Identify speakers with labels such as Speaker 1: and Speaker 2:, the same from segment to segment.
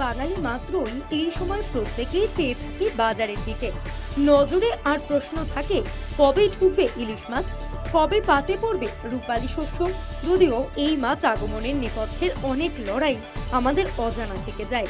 Speaker 1: মাত্রই এই সময় প্রত্যেকেই চেয়ে থাকে বাজারের দিকে। নজরে আর প্রশ্ন থাকে, কবে ঢুকবে ইলিশ মাছ? কবে পাতে পড়বে রূপালি শস্য? যদিও এই মাছ আগমনের নেপথ্যের অনেক লড়াই আমাদের অজানা থেকে যায়।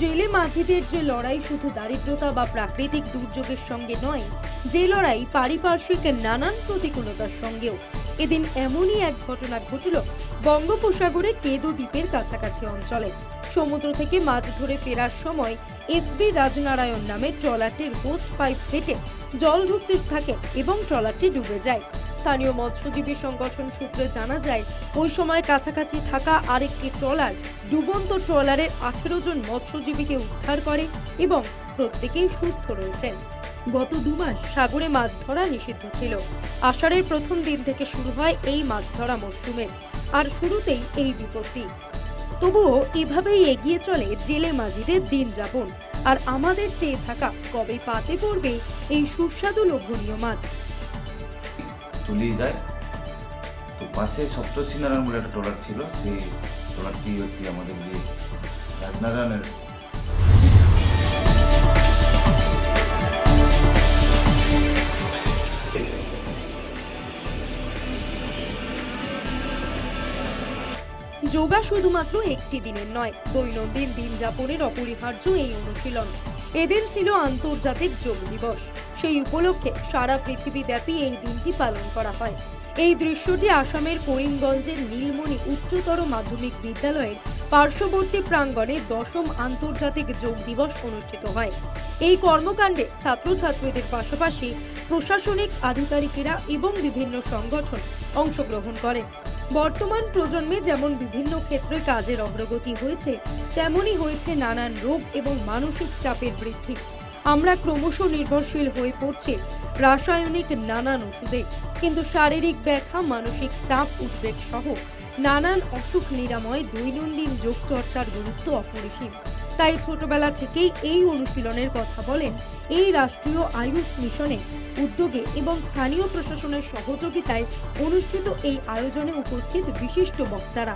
Speaker 1: জেলে মাঝিদের যে লড়াই শুধু দারিদ্রতা বা প্রাকৃতিক দুর্যোগের সঙ্গে নয়, যে লড়াই পারিপার্শ্বিক নানান প্রতিকূলতার সঙ্গেও। এদিন এমনই এক ঘটনা ঘটল বঙ্গোপসাগরে কেদো দ্বীপের কাছাকাছি অঞ্চলে। সমুদ্র থেকে মাছ ধরে ফেরার সময় এফবি রাজনারায়ণ নামের ট্রলারটির হোস পাইপ ফেটে জল ঢুকতে থাকে এবং ট্রলারটি ডুবে যায়। স্থানীয় মৎস্যজীবী সংগঠন সূত্রে জানা যায়, ওই সময় কাছাকাছি থাকা আরেকটি ট্রলার ডুবন্ত ট্রলারের আঠেরো জন মৎস্যজীবীকে উদ্ধার করে এবং প্রত্যেকেই সুস্থ রয়েছেন। গত দুমাস সাগরে মাছ ধরা নিষিদ্ধ ছিল। আষাঢ়ের প্রথম দিন থেকে শুরু হয় এই মাছ ধরা মরশুমের আর শুরুতেই এই বিপত্তি। তবুও এভাবেই এগিয়ে চলে জেলে মাঝিদের দিন যাপন। আর আমাদের চেয়ে থাকা কবে পাতে পড়বে এই সুস্বাদু লোভনীয় মাছ?
Speaker 2: তুলি যায়। তো পাশে সপ্তর্ষিনারায়ণ বলে একটা ট্রলার ছিল, সেই ট্রলারটি হচ্ছে আমাদের যে রাজনারায়ণের
Speaker 1: যোগা শুধুমাত্র একটি দিনের নয়, দৈনন্দিন দিন যাপনের অপরিহার্য এই অনুশীলন। এদিন ছিল আন্তর্জাতিক যোগ দিবস। সেই উপলক্ষে সারা পৃথিবীব্যাপী এই দিনটি পালন করা হয়। এই দৃশ্যটি আসামের করিমগঞ্জের নীলমণি উচ্চতর মাধ্যমিক বিদ্যালয়ের পার্শ্ববর্তী প্রাঙ্গণে দশম আন্তর্জাতিক যোগ দিবস অনুষ্ঠিত হয়। এই কর্মকাণ্ডে ছাত্রছাত্রীদের পাশাপাশি প্রশাসনিক আধিকারিকেরা এবং বিভিন্ন সংগঠন অংশগ্রহণ করেন। বর্তমান প্রজন্মে যেমন বিভিন্ন ক্ষেত্রে কাজের অগ্রগতি হয়েছে, তেমনই হয়েছে নানান রোগ এবং মানসিক চাপের বৃদ্ধি। আমরা ক্রমশ নির্ভরশীল হয়ে পড়ছে রাসায়নিক নানান ওষুধে, কিন্তু শারীরিক ব্যাখ্যা মানসিক চাপ উদ্বেগ সহ নানান অসুখ নিরাময়, দৈনন্দিন যোগচর্চার গুরুত্ব অপরিসীম। তাই ছোটবেলা থেকেই এই অনুশীলনের কথা বলেন এই রাষ্ট্রীয় আয়ুষ মিশনে উদ্যোগে এবং স্থানীয় প্রশাসনের সহযোগিতায় অনুষ্ঠিত এই আয়োজনে উপস্থিত বিশিষ্ট বক্তারা।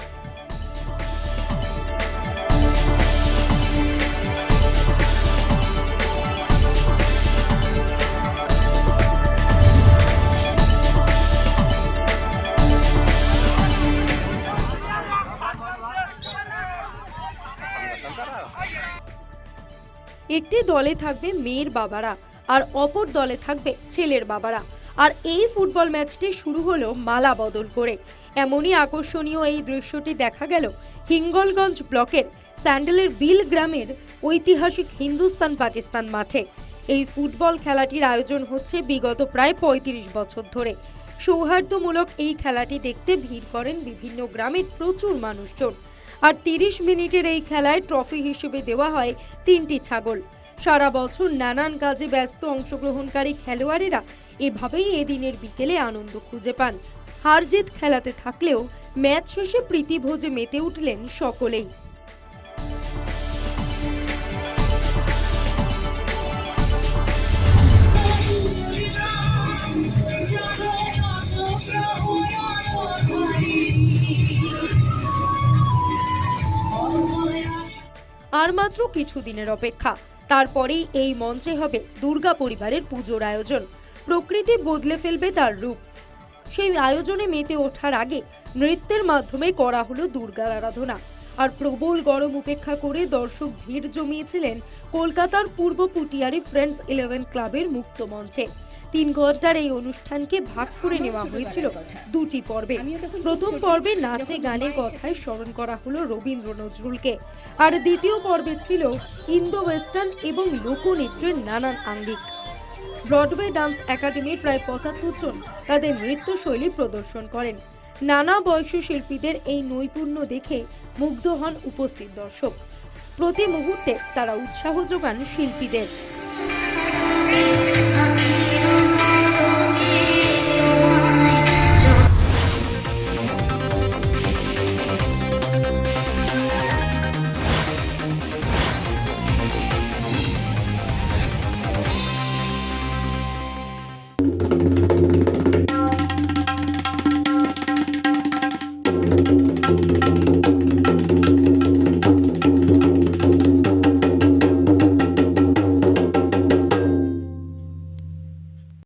Speaker 1: একটি দলে থাকবে মেয়ের বাবারা আর অপর দলে থাকবে ছেলের বাবারা। আর এই ফুটবল ম্যাচটি শুরু হলো মালা বদল করে। এমনই আকর্ষণীয় এই দৃশ্যটি দেখা গেল হিঙ্গলগঞ্জ ব্লকের স্যান্ডেলের বিল গ্রামের ঐতিহাসিক হিন্দুস্তান পাকিস্তান মাঠে। এই ফুটবল খেলাটির আয়োজন হচ্ছে বিগত প্রায় পঁয়ত্রিশ বছর ধরে। সৌহার্দ্যমূলক এই খেলাটি দেখতে ভিড় করেন বিভিন্ন গ্রামের প্রচুর মানুষজন। আর তিরিশ মিনিটের এই খেলায় ট্রফি হিসেবে দেওয়া হয় তিনটি ছাগল। সারা বছর নানান কাজে ব্যস্ত অংশগ্রহণকারী খেলোয়াড়েরা এভাবেই এদিনের বিকেলে আনন্দ খুঁজে পান। হার জিত খেলাতে থাকলেও ম্যাচ শেষে প্রীতিভোজে মেতে উঠলেন সকলেই। আর মাত্র কিছুদিনের অপেক্ষা। তারপরেই এই মঞ্চে হবে দুর্গা পরিবারের পুজোর আয়োজন। প্রকৃতি বদলে ফেলবে তার রূপ। সেই আয়োজনে মেতে ওঠার আগে নৃত্যের মাধ্যমে করা হলো দুর্গার আরাধনা। আর প্রবল গরম উপেক্ষা করে দর্শক ভিড় জমিয়েছিলেন কলকাতার পূর্ব পুটিয়ারি ফ্রেন্ডস ইলেভেন ক্লাবের মুক্ত মঞ্চে। তিন ঘণ্টার এই অনুষ্ঠানকে ভাগ করে নেওয়া হয়েছিল দুটি পর্বে। প্রথম পর্বে নাচে গানে কথায় স্মরণ করা হলো রবীন্দ্র নজরুলকে। আর দ্বিতীয় পর্বে ছিল ইন্দো ওয়েস্টার্ন এবং লোকনৃত্যের নানান আঙ্গিক। ব্রডওয়ে ডান্স একাডেমির প্রায় পঁচাত্তর জন তাদের নৃত্যশৈলী প্রদর্শন করেন। নানা বয়সী শিল্পীদের এই নৈপুণ্য দেখে মুগ্ধ হন উপস্থিত দর্শক। প্রতি মুহূর্তে তারা উৎসাহ যোগান শিল্পীদের।